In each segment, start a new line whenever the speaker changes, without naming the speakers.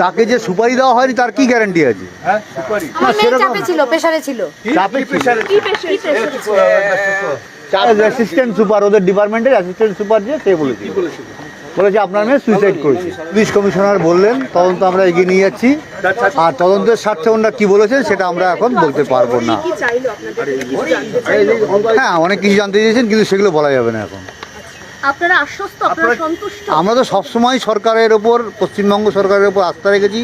তাকে যে সুপারি দেওয়া হয়নি তার কি গ্যারান্টি আছে?
হ্যাঁ সুপারি।
আমার মেয়ে
সেরকম-
চাপে ছিল প্রেসারে ছিল।
চাপে
প্রেশারে
অ্যাসিস্ট্যান্ট সুপার ওদের ডিপার্টমেন্টের অ্যাসিস্ট্যান্ট সুপার যে সে বলেছে বলেছে আপনার মেয়ে সুইসাইড করেছে। পুলিশ কমিশনার বললেন তদন্ত আমরা এগিয়ে নিয়ে যাচ্ছি। আর তদন্তের স্বার্থে ওনারা কি বলেছেন সেটা আমরা এখন বলতে পারব না। হ্যাঁ অনেক কিছু জানতে চেয়েছেন কিন্তু সেগুলো বলা যাবে না এখন।
আপনারা আশ্বস্ত আপনারা সন্তুষ্ট?
আমরা তো সবসময় সরকারের ওপর পশ্চিমবঙ্গ সরকারের ওপর আস্থা রেখেছি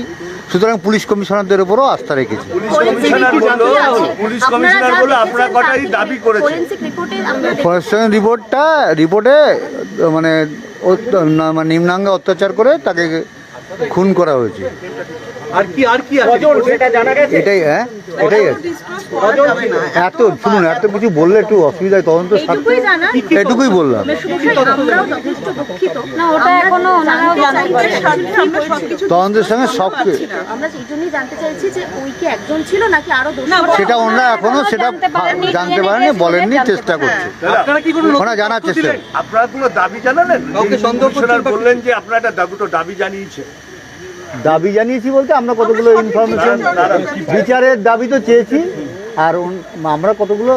সুতরাং পুলিশ কমিশনারদের ওপরও আস্থা রেখেছি।
পুলিশ কমিশনার আপনারা কটাই দাবি করেছেন?
রিপোর্টটা রিপোর্টে মানে অত- মানে নিম্নাঙ্গে অত্যাচার করে তাকে খুন করা হয়েছে।
আর কি আর কি সেটা
এটাই হ্যাঁ? এটাই এত শুনুন এত কিছু বললে একটু অসুবিধা হয় তদন্ত? এটুকুই বললাম।
পারেন
তদন্তের সঙ্গে সব কি-
আমরা এই জন্যই জানতে চাইছি যে ওই কি একজন ছিল নাকি আরও দোষী
সেটা ওনারা এখনও সেটা
জানতে test
বলেননি চেষ্টা করছে।
আপনারা
ওনারা জানার চেষ্টা
আপনারা কোনো দাবি জানালেন? বললেন যে আপনারা একটা দাবি তো দাবি জানিয়েছে
দাবি জানিয়েছি বলতে আমরা কতগুলো ইনফরমেশন বিচারের দাবি তো চেয়েছি। আর আমরা কতগুলো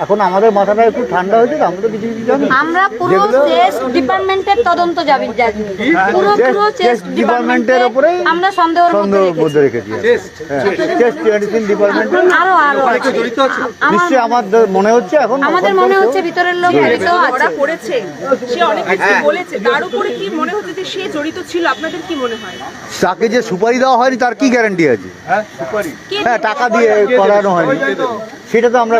এখন আমাদের মাথাটা একটু ঠান্ডা হয়েছে তো আমরা তো কিছু কিছু জানি।
আমরা পুরো চেস্ট ডিপার্টমেন্টের তদন্ত যাবি পুরো
চেস্ট-
পুরো
চেস্ট
চেস্ট
ডিপার্টমেন্টের ওপরেই
আমরা সন্দেহের মধ্যে রেখেছি।
মধ্যে রেখেছি হ্যাঁ চেস্ট মেডিসিন ডিপার্টমেন্টে
আরও আরও আছে।
নিশ্চয়ই আমার মনে হচ্ছে এখন
আমাদের মনে হচ্ছে ভিতরের লোক জড়িত। আছে।
পড়েছে সে অনেক কিছু বলেছে। তার উপরে কি মনে হচ্ছে যে সে জড়িত ছিল? আপনাদের কি মনে হয়?
তাকে যে সুপারি দেওয়া হয়নি তার কি গ্যারান্টি আছে?
হ্যাঁ সুপারি।
হ্যাঁ টাকা দিয়ে করানো হয়নি। সেটা তো আমরা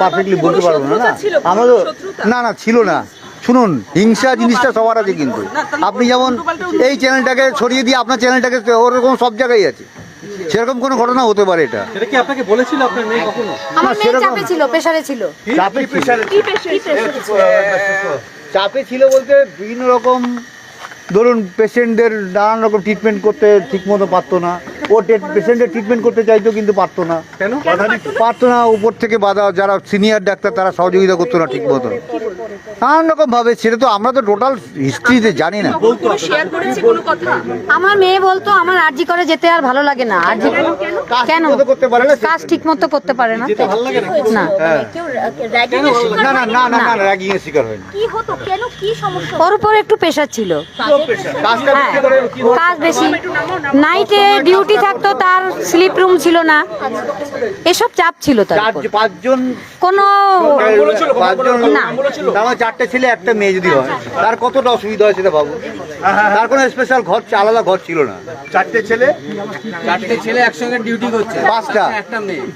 পারফেক্টলি বলতে পারব না না? আমরা তো না না ছিল না। শুনুন হিংসা জিনিসটা সবার আছে কিন্তু। আপনি যেমন এই চ্যানেলটাকে ছড়িয়ে দিয়ে আপনার চ্যানেলটাকে ওরকম সব জায়গায় আছে। সেরকম কোনো ঘটনা হতে পারে এটা।
সেটা কি আপনাকে বলেছিল আপনার মেয়ে কখনো?
আমার মেয়ে চাপে ছিল প্রেসারে ছিল।
চাপে
কি পেশেন্ট
চাপে ছিল বলতে বিভিন্ন রকম ধরুন পেশেন্টদের নানান রকম ট্রিটমেন্ট করতে ঠিকমতো পারতো না। ও পেশেন্টের ট্রিটমেন্ট করতে চাইতো কিন্তু পারতো না। পারতো না? উপর থেকে বাধা যারা সিনিয়র ডাক্তার তারা সহযোগিতা করতো না ঠিক মতো নানান রকম ভাবে সেটা তো আমরা তো টোটাল হিস্ট্রিতে জানি না।
কোনো শেয়ার করেছে কোনো কথা?
আমার মেয়ে বলতো আমার আরজি করে যেতে আর ভালো লাগে না। আরজি কেন?
ঠিকমতো করতে পারে না
কাজ ঠিক মতো করতে পারে না। ওর উপর একটু প্রেশার ছিল। হ্যাঁ। কাজ বেশি। নাইটে ডিউটি থাকতো তার স্লিপ রুম ছিল না। এসব চাপ ছিল তার কোনো না।
তার চারটে ছেলে একটা মেয়ে যদি হয় তার কতটা অসুবিধা হয় সেটা ভাবো। তার কোনো স্পেশাল ঘর আলাদা ঘর ছিল না।
চারটে ছেলে?
চারটে ছেলে একসঙ্গে ডিউটি করছে।
পাঁচটা?
একটা মেয়ে।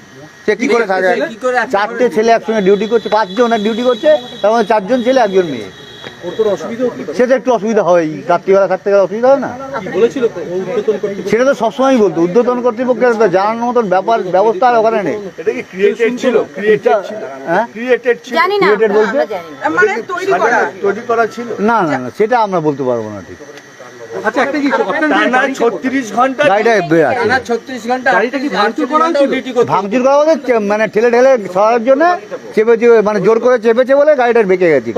সে কি করে থাকে
কি করে আছে?
চারটে ছেলে একসঙ্গে ডিউটি করছে পাঁচজন ডিউটি করছে তার মানে চারজন ছেলে একজন মেয়ে। সে তো একটু অসুবিধা হয় রাত্রিবেলা থাকতে গেলে অসুবিধা হয় না?
বলেছিল তো? ও
সেটা তো সবসময় বলতো উদ্বোধন কর্তৃপক্ষের জানানোর মতন ব্যাপার ব্যবস্থা আর ওখানে নেই।
এটা কি ক্রিয়েটেড ছিল? ক্রিয়েটেড ছিল?
হ্যাঁ?
না না।
মানে তৈরি করা।
তৈরি করা ছিল?
না না সেটা আমরা বলতে পারব না ঠিক।
আচ্ছা একটা কি
টানা
গাড়িটা-
ছত্রিশ ঘণ্টা
গাড়িটা বেয়ে আছে।
টানা 36 ঘণ্টা গাড়িটা কি ভাঙচুর করা হয়েছিল?
ভাঙচুর করা মানে ঠেলে ঠেলে সরার জন্য চেপে চেপে মানে জোর করে চেপেছে বলে গাড়িটা বেঁকে গেছে।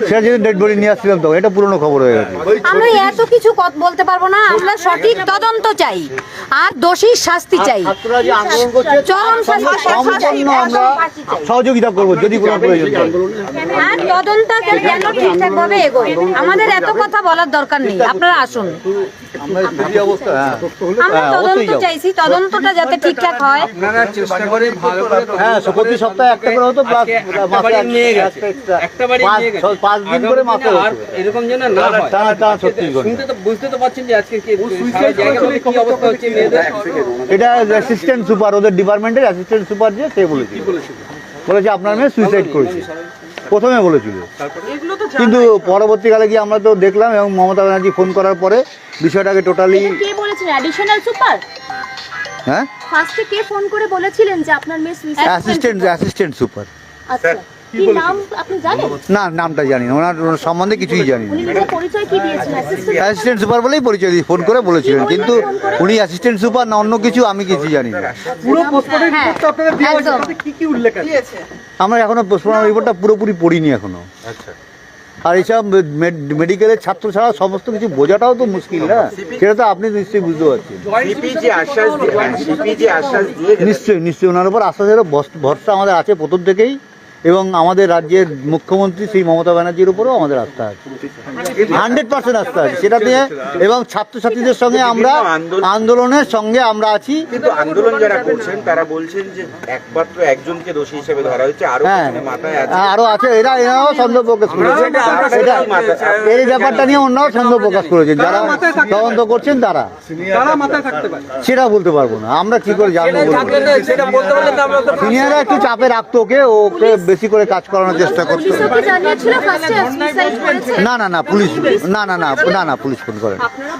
সেটা
যদি ডেড বডি নিয়ে আসছিলাম তখন এটা পুরনো খবর হয়ে গেছে।
আমরা এত কিছু কত- বলতে পারব না আমরা সঠিক তদন্ত চাই আর দোষীর শাস্তি চাই। চরম
সহযোগিতা করব যদি কোনো প্রয়োজন
আর তদন্ত যেন ঠিকঠাক ভাবে এগোয়। আমাদের এত কথা বলার দরকার নেই আপনারা আসুন।
আমরা এই অবস্থা হ্যাঁ হ্যাঁ,
তদন্ত চাইছি তদন্তটা যাতে ঠিকঠাক হয়।
আপনারা চেষ্টা করে ভালো করে
হ্যাঁ প্রতি সপ্তাহে একটা করে হতো প্লাস মাসে
নিয়ে গেছে।
একটা
বাড়ি
পাঁচ-
নিয়ে গেছে।
পাঁচ দিন করে মাসে
আর এরকম যেন না হয়।
টানা ছত্রিশ ঘণ্টা
শুনতে তো বুঝতে তো পারছেন যে আজকে কি কি অবস্থা হচ্ছে মেয়েদের?
এটা অ্যাসিস্ট্যান্ট সুপার ওদের ডিপার্টমেন্টের অ্যাসিস্ট্যান্ট সুপার যে সে বলেছে বলেছে আপনার মেয়ে সুইসাইড করেছে। প্রথমে বলেছিল। কিন্তু পরবর্তীকালে গিয়ে আমরা তো দেখলাম এবং মমতা ব্যানার্জি ফোন করার পরে বিষয়টাকে টোটালি
কে বলেছেন অ্যাডিশনাল সুপার
হ্যাঁ?
ফার্স্টে কে ফোন করে বলেছিলেন যে আপনার মেয়ে সুইসাইড
অ্যাসিস্ট্যান্ট অ্যাসিস্ট্যান্ট সুপার।
আচ্ছা। কি নাম আপনি জানেন?
না নামটা জানি না। ওনার ওনার সম্বন্ধে কিছুই জানি না।
পরিচয় কি দিয়েছেন? অ্যাসিস্ট্যান্ট?
অ্যাসিস্ট্যান্ট সুপার বলেই পরিচয় দিয়ে ফোন করে বলেছিলেন কিন্তু উনি অ্যাসিস্ট্যান্ট সুপার না অন্য কিছু আমি কিছু জানি না।
পুরো পোস্টমর্টম
হ্যাঁ,
রিপোর্টটা কি কি উল্লেখ আছে?
আমরা এখনও পোস্টমর্টম রিপোর্টটা পুরোপুরি পড়িনি এখনও।
আচ্ছা।
আর এইসব মেডিকেলের ছাত্র ছাড়া সমস্ত কিছু বোঝাটাও তো মুশকিল না? সেটা তো আপনি নিশ্চয়ই বুঝতে পারছেন। নিশ্চয়ই নিশ্চয়ই। ওনার উপর আশ্বাসের ভরসা আমাদের আছে প্রথম থেকেই। এবং আমাদের রাজ্যের মুখ্যমন্ত্রী শ্রী মমতা ব্যানার্জির উপরেও আমাদের আস্থা আছে। হান্ড্রেড পার্সেন্ট আস্থা আছে। সেটা নিয়ে এবং ছাত্রছাত্রীদের সঙ্গে আমরা আন্দোলনের সঙ্গে আমরা আছি।
কিন্তু আন্দোলন যারা করছেন তারা বলছেন যে একমাত্র একজনকে দোষী হিসেবে ধরা হচ্ছে আরও
হ্যাঁ।
মাথায় আছে।
আরও আছে। এরা এরাও সন্দেহ প্রকাশ করেছে। এটা এই ব্যাপারটা নিয়ে অন্যরাও সন্দেহ প্রকাশ করেছেন যারা তদন্ত করছেন তারা। সেটা বলতে পারব না। আমরা কি করে জানব সিনিয়ররা একটু চাপে রাখতো ওকে ওকে বেশি করে কাজ করানোর চেষ্টা করতো
করেছে
না না না পুলিশ না না না না না পুলিশ ফোন করেন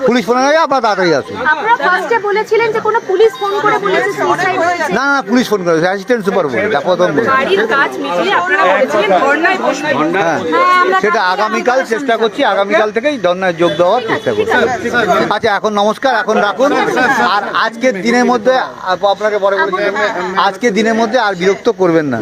পুলিশ ফোন করে আপনারা তাড়াতাড়ি আসুন
আপনারা ফার্স্টে বলেছিলেন যে কোনো পুলিশ ফোন করে বলেছে সুইসাইড হয়েছে
না না পুলিশ ফোন করেছে অ্যাসিস্ট্যান্ট সুপার বলে দেখো প্রথম বলে
বাড়ির কাজ মিটিয়ে আপনারা বলেছিলেন ধর্নায় বসবেন
হ্যাঁ
হ্যাঁ আমরা
সেটা আগামীকাল চেষ্টা করছি আগামীকাল থেকেই ধর্নায় যোগ দেওয়ার চেষ্টা করছি আচ্ছা এখন নমস্কার এখন রাখুন আর আজকের দিনের মধ্যে আপনাকে পরে বলেছি আজকের দিনের মধ্যে আর বিরক্ত করবেন না